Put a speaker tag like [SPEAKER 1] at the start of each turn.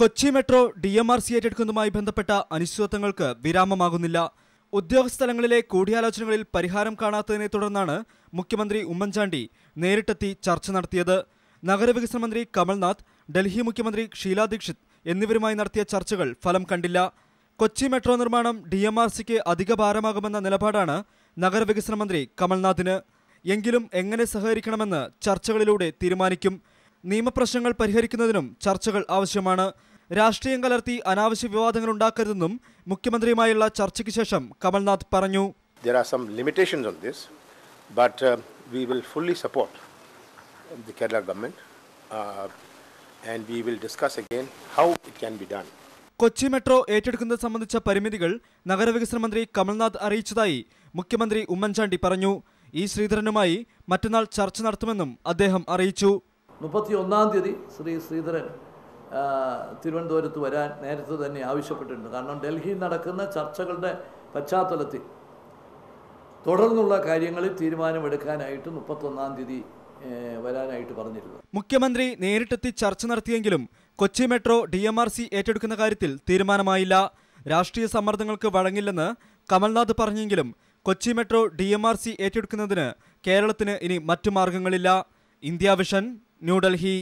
[SPEAKER 1] Kochi metro D M R C ഏറ്റെടുക്കുന്നതുമായി ബന്ധപ്പെട്ട അനിശ്ചിതത്വങ്ങൾക്ക് വിരാമമാകുന്നില്ല. ഉദ്യോഗസ്ഥലങ്ങളിലെ കൂടിയാലോചനകളിൽ പരിഹാരം കാണാത്തതിനെ തുടർന്നാണ് മുഖ്യമന്ത്രി ഉമ്മൻചാണ്ടി നേരിട്ടെത്തി ചർച്ച നടത്തിയത്. നഗരവികസന മന്ത്രി കമൽനാഥ് ഡൽഹി മുഖ്യമന്ത്രി ഷീലാ ദീക്ഷിത് എന്നിവരുമായി നടത്തിയ ചർച്ചകൾ ഫലം കണ്ടില്ല. കൊച്ചി മെട്രോ നിർമ്മാണം ഡി എം ആർ സിക്ക് അധിക ഭാരമാകുമെന്ന നിലപാടാണ് നഗരവികസന മന്ത്രി കമൽനാഥിന്. എങ്കിലും എങ്ങനെ സഹകരിക്കണമെന്ന് ചർച്ചകളിലൂടെ തീരുമാനിക്കും. നിയമപ്രശ്നങ്ങൾ പരിഹരിക്കുന്നതിനും ചർച്ചകൾ ആവശ്യമാണ്. രാഷ്ട്രീയം കലർത്തി അനാവശ്യ വിവാദങ്ങൾ ഉണ്ടാക്കരുതെന്നും മുഖ്യമന്ത്രിയുമായുള്ള ചർച്ചയ്ക്ക് ശേഷം കമൽനാഥ് പറഞ്ഞു.
[SPEAKER 2] There are some limitations on this, but uh, we will fully support the Kerala government uh, and we will discuss again how it can be done.
[SPEAKER 1] Kochi metro ഏറ്റെടുക്കുന്നത് സംബന്ധിച്ച പരിമിതികൾ നഗരവികസന മന്ത്രി കമൽനാഥ് അറിയിച്ചതായി മുഖ്യമന്ത്രി ഉമ്മൻചാണ്ടി പറഞ്ഞു. ഇ ശ്രീധരനുമായി മറ്റന്നാൾ ചർച്ച നടത്തുമെന്നും അദ്ദേഹം അറിയിച്ചു.
[SPEAKER 3] മുപ്പത്തി ഒന്നാം തീയതി ശ്രീ ശ്രീധരൻ തിരുവനന്തപുരത്ത് വരാൻ നേരത്തെ തന്നെ ആവശ്യപ്പെട്ടിട്ടുണ്ട്. കാരണം ഡൽഹിയിൽ നടക്കുന്ന ചർച്ചകളുടെ പശ്ചാത്തലത്തിൽ തുടർന്നുള്ള കാര്യങ്ങളിൽ തീരുമാനമെടുക്കാനായിട്ട് മുപ്പത്തൊന്നാം തീയതി വരാനായിട്ട് പറഞ്ഞിരുന്നു.
[SPEAKER 1] മുഖ്യമന്ത്രി നേരിട്ടെത്തി ചർച്ച നടത്തിയെങ്കിലും Kochi metro D M R C ഏറ്റെടുക്കുന്ന കാര്യത്തിൽ തീരുമാനമായില്ല. രാഷ്ട്രീയ സമ്മർദ്ദങ്ങൾക്ക് വഴങ്ങില്ലെന്ന് കമൽനാഥ് പറഞ്ഞെങ്കിലും Kochi metro D M R C ഏറ്റെടുക്കുന്നതിന് കേരളത്തിന് ഇനി മറ്റു മാർഗങ്ങളില്ല. India vision New Delhi